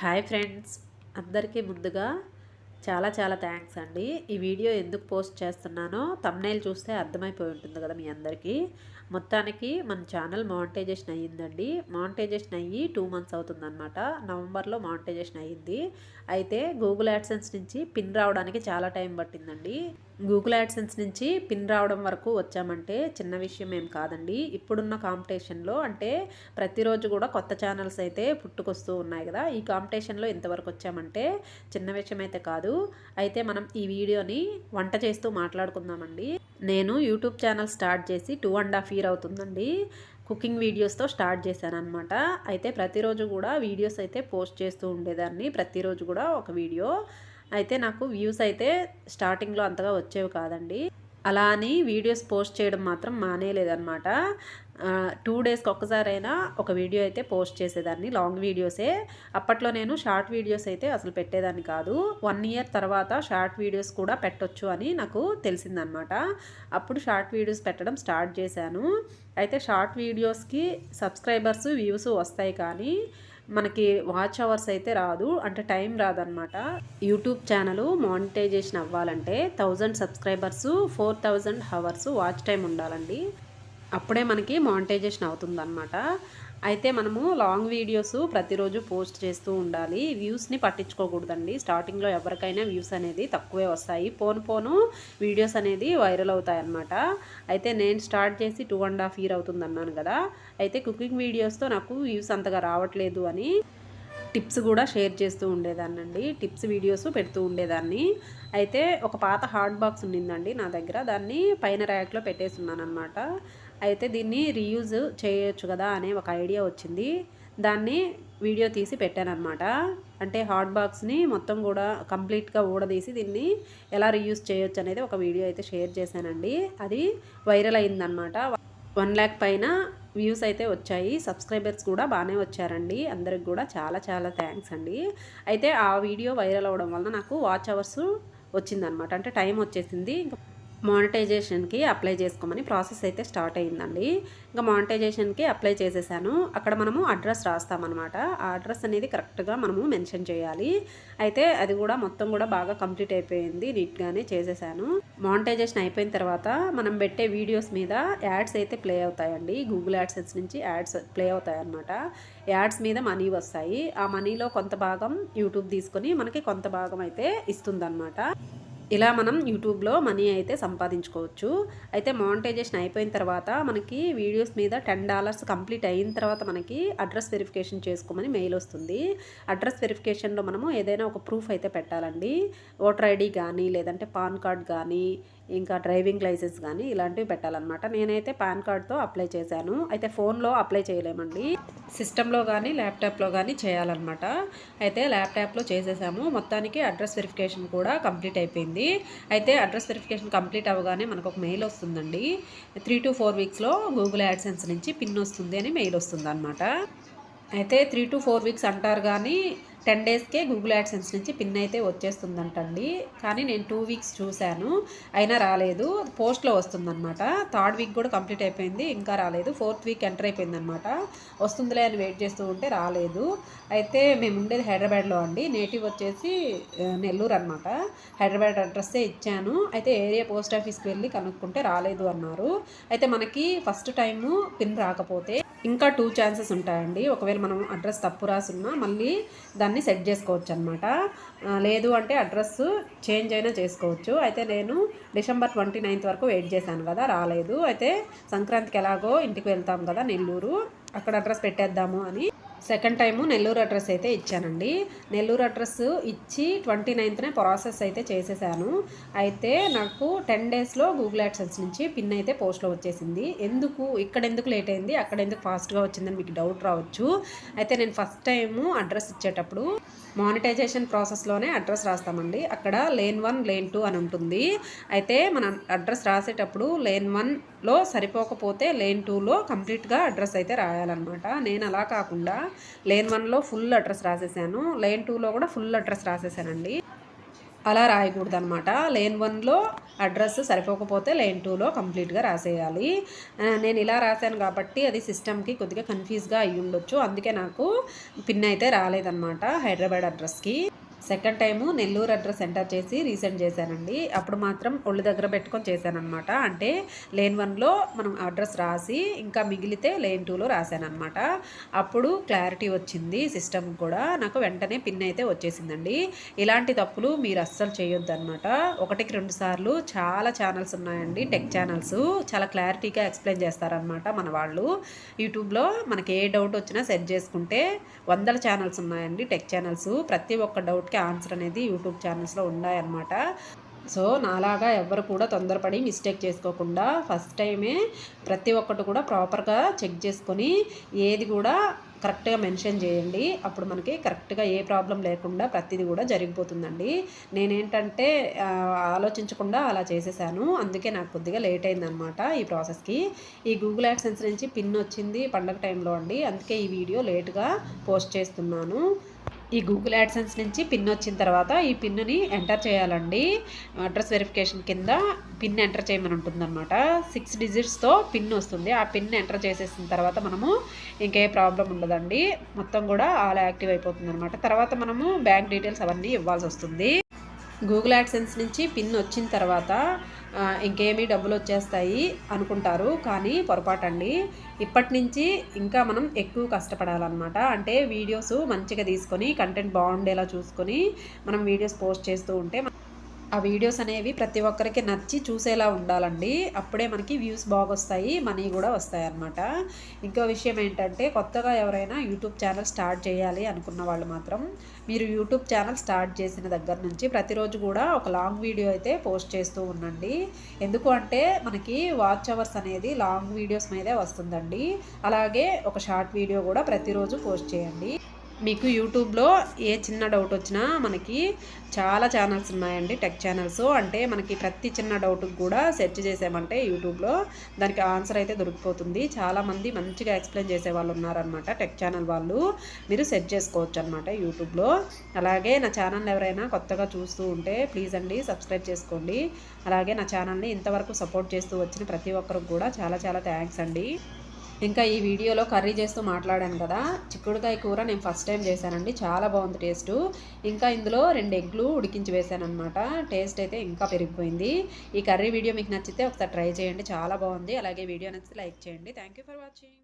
Hi friends. అందరికీ ముందుగా చాలా చాలా థ్యాంక్స్ అండి. ఈ వీడియో ఎందుకు పోస్ట్ చేస్తున్నానో తమ్నైల్ చూస్తే అర్థమైపోయి ఉంటుంది కదా మీ అందరికీ. మొత్తానికి మన ఛానల్ మానిటైజేషన్ అయ్యిందండి. మానిటైజేషన్ అయ్యి టూ మంత్స్ అవుతుందన్నమాట. నవంబర్లో మానిటైజేషన్ అయ్యింది. అయితే గూగుల్ యాడ్సెన్స్ నుంచి పిన్ రావడానికి చాలా టైం పట్టిందండి. గూగుల్ యాడ్సెన్స్ నుంచి పిన్ రావడం వరకు వచ్చామంటే చిన్న విషయం ఏం కాదండి. ఇప్పుడున్న కాంపిటీషన్లో అంటే ప్రతిరోజు కూడా కొత్త ఛానల్స్ అయితే పుట్టుకొస్తూ ఉన్నాయి కదా. ఈ కాంపిటీషన్లో ఇంతవరకు వచ్చామంటే చిన్న విషయం అయితే కాదు. అయితే మనం ఈ వీడియోని వంట చేస్తూ మాట్లాడుకుందామండి. నేను యూట్యూబ్ ఛానల్ స్టార్ట్ చేసి టూ అండ్ హాఫ్ ఇయర్ అవుతుందండి. కుకింగ్ వీడియోస్తో స్టార్ట్ చేశాను అనమాట అయితే ప్రతిరోజు కూడా వీడియోస్ అయితే పోస్ట్ చేస్తూ ఉండేదాన్ని. ప్రతిరోజు కూడా ఒక వీడియో. అయితే నాకు వ్యూస్ అయితే స్టార్టింగ్లో అంతగా వచ్చేవి కాదండి. అలా అని వీడియోస్ పోస్ట్ చేయడం మాత్రం మానేయలేదనమాట టూ డేస్కి ఒక్కసారైనా ఒక వీడియో అయితే పోస్ట్ చేసేదాన్ని. లాంగ్ వీడియోసే. అప్పట్లో నేను షార్ట్ వీడియోస్ అయితే అసలు పెట్టేదాన్ని కాదు. వన్ ఇయర్ తర్వాత షార్ట్ వీడియోస్ కూడా పెట్టొచ్చు అని నాకు తెలిసిందనమాట అప్పుడు షార్ట్ వీడియోస్ పెట్టడం స్టార్ట్ చేశాను. అయితే షార్ట్ వీడియోస్కి సబ్స్క్రైబర్స్ వ్యూస్ వస్తాయి కానీ మనకి వాచ్ అవర్స్ అయితే రాదు అంటే టైం రాదనమాట యూట్యూబ్ ఛానల్ మానిటైజేషన్ అవ్వాలంటే thousand subscribers four thousand hours watch time ఉండాలండి. అప్పుడే మనకి మానిటైజేషన్ అవుతుందన్నమాట. అయితే మనము లాంగ్ వీడియోస్ ప్రతిరోజు పోస్ట్ చేస్తూ ఉండాలి. వ్యూస్ని పట్టించుకోకూడదండి. స్టార్టింగ్లో ఎవరికైనా వ్యూస్ అనేది తక్కువే వస్తాయి. పోను పోను వీడియోస్ అనేది వైరల్ అవుతాయి అన్నమాట అయితే నేను స్టార్ట్ చేసి టూ అండ్ హాఫ్ ఇయర్ అవుతుంది అన్నాను కదా. అయితే కుకింగ్ వీడియోస్తో నాకు వ్యూస్ అంతగా రావట్లేదు అని టిప్స్ కూడా షేర్ చేస్తూ ఉండేదాన్నండి. టిప్స్ వీడియోస్ పెడుతూ ఉండేదాన్ని. అయితే ఒక పాత హార్డ్ బాక్స్ ఉండిందండి నా దగ్గర. దాన్ని పైన ర్యాక్లో పెట్టేస్తున్నాను అనమాట అయితే దీన్ని రీయూజ్ చేయొచ్చు కదా అనే ఒక ఐడియా వచ్చింది. దాన్ని వీడియో తీసి పెట్టానమాట అంటే హాట్ బాక్స్ని మొత్తం కూడా కంప్లీట్గా ఊడదీసి దీన్ని ఎలా రీయూజ్ చేయొచ్చు అనేది ఒక వీడియో అయితే షేర్ చేశానండి. అది వైరల్ అయిందనమాట వన్ ల్యాక్ పైన వ్యూస్ అయితే వచ్చాయి. సబ్స్క్రైబర్స్ కూడా బాగానే వచ్చారండి. అందరికి కూడా చాలా చాలా థ్యాంక్స్ అండి. అయితే ఆ వీడియో వైరల్ అవ్వడం వల్ల నాకు వాచ్ అవర్స్ వచ్చిందనమాట అంటే టైం వచ్చేసింది. ఇంకా మానిటైజేషన్కి అప్లై చేసుకోమని ప్రాసెస్ అయితే స్టార్ట్ అయ్యిందండి ఇంకా మానిటైజేషన్కి అప్లై చేసేసాను. అక్కడ మనము అడ్రస్ రాస్తామన్నమాట. ఆ అడ్రస్ అనేది కరెక్ట్గా మనము మెన్షన్ చేయాలి. అయితే అది కూడా మొత్తం కూడా బాగా కంప్లీట్ అయిపోయింది నీట్గానే చేసేసాను. మానిటైజేషన్ అయిపోయిన తర్వాత మనం పెట్టే వీడియోస్ మీద యాడ్స్ అయితే ప్లే అవుతాయండి. గూగుల్ యాడ్సెన్స్ నుంచి యాడ్స్ ప్లే అవుతాయన్నమాట. యాడ్స్ మీద మనీ వస్తాయి. ఆ మనీలో కొంత భాగం యూట్యూబ్ తీసుకొని మనకి కొంత భాగం అయితే ఇస్తుందన్నమాట. ఇలా మనం యూట్యూబ్లో మనీ అయితే సంపాదించుకోవచ్చు. అయితే మానిటైజేషన్ అయిపోయిన తర్వాత మనకి వీడియోస్ మీద టెన్ డాలర్స్ కంప్లీట్ అయిన తర్వాత మనకి అడ్రస్ వెరిఫికేషన్ చేసుకోమని మెయిల్ వస్తుంది. అడ్రస్ వెరిఫికేషన్లో మనము ఏదైనా ఒక ప్రూఫ్ అయితే పెట్టాలండి. ఓటర్ ఐడి కానీ లేదంటే పాన్ కార్డ్ కానీ ఇంకా డ్రైవింగ్ లైసెన్స్ కానీ ఇలాంటివి పెట్టాలన్నమాట. నేనైతే పాన్ కార్డ్తో అప్లై చేశాను. అయితే ఫోన్లో అప్లై చేయలేమండి. సిస్టంలో కానీ ల్యాప్టాప్లో కానీ చేయాలన్నమాట. అయితే ల్యాప్టాప్లో చేసేసాము. మొత్తానికి అడ్రస్ వెరిఫికేషన్ కూడా కంప్లీట్ అయిపోయింది. అయితే అడ్రస్ వెరిఫికేషన్ కంప్లీట్ అవ్వగానే మనకు ఒక మెయిల్ వస్తుందండి. త్రీ టు ఫోర్ వీక్స్లో గూగుల్ యాడ్సెన్స్ నుంచి పిన్ వస్తుంది అని మెయిల్ వస్తుంది అయితే త్రీ టు ఫోర్ వీక్స్ అంటారు కానీ టెన్ డేస్కే గూగుల్ యాడ్సెన్స్ నుంచి పిన్ అయితే వచ్చేస్తుందంటండి. కానీ నేను టూ వీక్స్ చూశాను. అయినా రాలేదు. పోస్ట్లో వస్తుందన్నమాట. థర్డ్ వీక్ కూడా కంప్లీట్ అయిపోయింది. ఇంకా రాలేదు. ఫోర్త్ వీక్ ఎంటర్ అయిపోయిందనమాట వస్తుందిలే అని వెయిట్ చేస్తూ ఉంటే రాలేదు. అయితే మేము ఉండేది హైదరాబాద్లో అండి. నేటివ్ వచ్చేసి నెల్లూరు అనమాట హైదరాబాద్ అడ్రస్సే ఇచ్చాను. అయితే ఏరియా పోస్ట్ ఆఫీస్కి వెళ్ళి కనుక్కుంటే రాలేదు అన్నారు. అయితే మనకి ఫస్ట్ టైము పిన్ రాకపోతే ఇంకా టూ ఛాన్సెస్ ఉంటాయండి. ఒకవేళ మనం అడ్రస్ తప్పు రాసున్నా మళ్ళీ దాన్ని సెట్ చేసుకోవచ్చు అనమాట లేదు అంటే అడ్రస్ చేంజ్ అయినా చేసుకోవచ్చు. అయితే నేను డిసెంబర్ ట్వంటీ నైన్త్ వరకు వెయిట్ చేశాను కదా రాలేదు. అయితే సంక్రాంతికి ఎలాగో ఇంటికి వెళ్తాం కదా నెల్లూరు. అక్కడ అడ్రస్ పెట్టేద్దాము అని సెకండ్ టైము నెల్లూరు అడ్రస్ అయితే ఇచ్చానండి. నెల్లూరు అడ్రస్ ఇచ్చి ట్వంటీ నైన్త్నే ప్రాసెస్ అయితే చేసేసాను. అయితే నాకు టెన్ డేస్లో గూగుల్ యాడ్సెన్స్ నుంచి పిన్ అయితే పోస్ట్లో వచ్చేసింది. ఎందుకు? ఇక్కడ ఎందుకు లేట్ అయింది? అక్కడ ఎందుకు ఫాస్ట్గా వచ్చిందని మీకు డౌట్ రావచ్చు. అయితే నేను ఫస్ట్ టైము అడ్రస్ ఇచ్చేటప్పుడు మానిటైజేషన్ ప్రాసెస్లోనే అడ్రస్ రాస్తామండి. అక్కడ లేన్ వన్ లేన్ టూ అని ఉంటుంది. అయితే మన అడ్రస్ రాసేటప్పుడు లేన్ వన్లో సరిపోకపోతే లేన్ టూలో కంప్లీట్గా అడ్రస్ అయితే రాయాలన్నమాట. నేను అలా కాకుండా లేన్ వన్లో ఫుల్ అడ్రస్ రాసేసాను. లేన్ టూలో కూడా ఫుల్ అడ్రస్ రాసేసానండి. అలా రాయకూడదు అనమాట లేన్ వన్లో అడ్రస్ సరిపోకపోతే లైన్ టూలో కంప్లీట్గా రాసేయాలి. నేను ఇలా రాశాను కాబట్టి అది సిస్టమ్కి కొద్దిగా కన్ఫ్యూజ్గా అయ్యి ఉండొచ్చు అందుకే నాకు పిన్ అయితే రాలేదన్నమాట హైదరాబాద్ అడ్రస్కి second time Nellore address enter చేసి రీసెండ్ చేశానండి. అప్పుడు మాత్రం ఒళ్ళు దగ్గర పెట్టుకొని చేశానమాట అంటే లేన్ వన్లో మనం అడ్రస్ రాసి ఇంకా మిగిలితే లేన్ టూలో రాశానమాట అప్పుడు క్లారిటీ వచ్చింది సిస్టమ్ కూడా. నాకు వెంటనే పిన్ అయితే వచ్చేసిందండి. ఇలాంటి తప్పులు మీరు అస్సలు చేయొద్దు అనమాట ఒకటికి రెండు సార్లు చాలా ఛానల్స్ ఉన్నాయండి టెక్ ఛానల్స్. చాలా క్లారిటీగా ఎక్స్ప్లెయిన్ చేస్తారనమాట మన వాళ్ళు. యూట్యూబ్లో మనకి ఏ డౌట్ వచ్చినా సెర్చ్ చేసుకుంటే వందల ఛానల్స్ ఉన్నాయండి టెక్ ఛానల్స్. ప్రతి ఒక్క డౌట్ డౌట్కి ఆన్సర్ అనేది యూట్యూబ్ ఛానల్స్లో ఉన్నాయన్నమాట. సో నాలాగా ఎవరు కూడా తొందరపడి మిస్టేక్ చేసుకోకుండా ఫస్ట్ టైమే ప్రతి ఒక్కటి కూడా ప్రాపర్గా చెక్ చేసుకొని ఏది కూడా కరెక్ట్గా మెన్షన్ చేయండి. అప్పుడు మనకి కరెక్ట్గా ఏ ప్రాబ్లం లేకుండా ప్రతిదీ కూడా జరిగిపోతుందండి. నేనేంటంటే ఆలోచించకుండా అలా చేసేసాను. అందుకే నాకు కొద్దిగా లేట్ అయిందనమాట ఈ ప్రాసెస్కి. ఈ గూగుల్ యాక్సెన్స్ నుంచి పిన్ వచ్చింది పండగ టైంలో అండి. అందుకే ఈ వీడియో లేట్గా పోస్ట్ చేస్తున్నాను. ఈ గూగుల్ యాడ్సెన్స్ నుంచి పిన్ వచ్చిన తర్వాత ఈ పిన్ని ఎంటర్ చేయాలండి. అడ్రస్ వెరిఫికేషన్ కింద పిన్ ఎంటర్ చేయమని ఉంటుందన్నమాట. సిక్స్ డిజిట్స్తో పిన్ వస్తుంది. ఆ పిన్ ఎంటర్ చేసేసిన తర్వాత మనము ఇంకే ప్రాబ్లం ఉండదండి. మొత్తం కూడా ఆల్ యాక్టివ్ అయిపోతుంది అనమాట తర్వాత మనము బ్యాంక్ డీటెయిల్స్ అవన్నీ ఇవ్వాల్సి వస్తుంది. గూగుల్ యాడ్సెన్స్ నుంచి పిన్ వచ్చిన తర్వాత ఇంకేమీ డబ్బులు వచ్చేస్తాయి అనుకుంటారు. కానీ పొరపాటండి. ఇప్పటి నుంచి ఇంకా మనం ఎక్కువ కష్టపడాలన్నమాట. అంటే వీడియోస్ మంచిగా తీసుకొని కంటెంట్ బాగుండేలా చూసుకొని మనం వీడియోస్ పోస్ట్ చేస్తూ ఉంటే ఆ వీడియోస్ అనేవి ప్రతి ఒక్కరికి నచ్చి చూసేలా ఉండాలండి. అప్పుడే మనకి వ్యూస్ బాగొస్తాయి మనీ కూడా వస్తాయి అన్నమాట ఇంకో విషయం ఏంటంటే కొత్తగా ఎవరైనా యూట్యూబ్ ఛానల్ స్టార్ట్ చేయాలి అనుకున్న వాళ్ళు మాత్రం మీరు యూట్యూబ్ ఛానల్ స్టార్ట్ చేసిన దగ్గర నుంచి ప్రతిరోజు కూడా ఒక లాంగ్ వీడియో అయితే పోస్ట్ చేస్తూ ఉండండి. ఎందుకు అంటే మనకి వాచ్ అవర్స్ అనేది లాంగ్ వీడియోస్ మీదే వస్తుందండి. అలాగే ఒక షార్ట్ వీడియో కూడా ప్రతిరోజు పోస్ట్ చేయండి. మీకు యూట్యూబ్లో ఏ చిన్న డౌట్ వచ్చినా మనకి చాలా ఛానల్స్ ఉన్నాయండి టెక్ ఛానల్స్ అంటే మనకి ప్రతి చిన్న డౌట్కి కూడా సెర్చ్ చేసామంటే యూట్యూబ్లో దానికి ఆన్సర్ అయితే దొరికిపోతుంది. చాలామంది మంచిగా ఎక్స్ప్లెయిన్ చేసే వాళ్ళు ఉన్నారనమాట టెక్ ఛానల్ వాళ్ళు. మీరు సెర్చ్ చేసుకోవచ్చు అనమాట యూట్యూబ్లో. అలాగే నా ఛానల్ ఎవరైనా కొత్తగా చూస్తూ ఉంటే ప్లీజ్ అండి సబ్స్క్రైబ్ చేసుకోండి. అలాగే నా ఛానల్ని ఇంతవరకు సపోర్ట్ చేస్తూ వచ్చిన ప్రతి ఒక్కరికి కూడా చాలా చాలా థ్యాంక్స్ అండి. ఇంకా ఈ వీడియోలో కర్రీ చేస్తూ మాట్లాడాను కదా. చిక్కుడుకాయ కూర నేను ఫస్ట్ టైం చేశానండి. చాలా బాగుంది టేస్ట్. ఇంకా ఇందులో రెండు ఎగ్లు ఉడికించి వేసాను అనమాట టేస్ట్ అయితే ఇంకా పెరిగిపోయింది. ఈ కర్రీ వీడియో మీకు నచ్చితే ఒకసారి ట్రై చేయండి. చాలా బాగుంది. అలాగే వీడియో నచ్చితే లైక్ చేయండి. Thank you for watching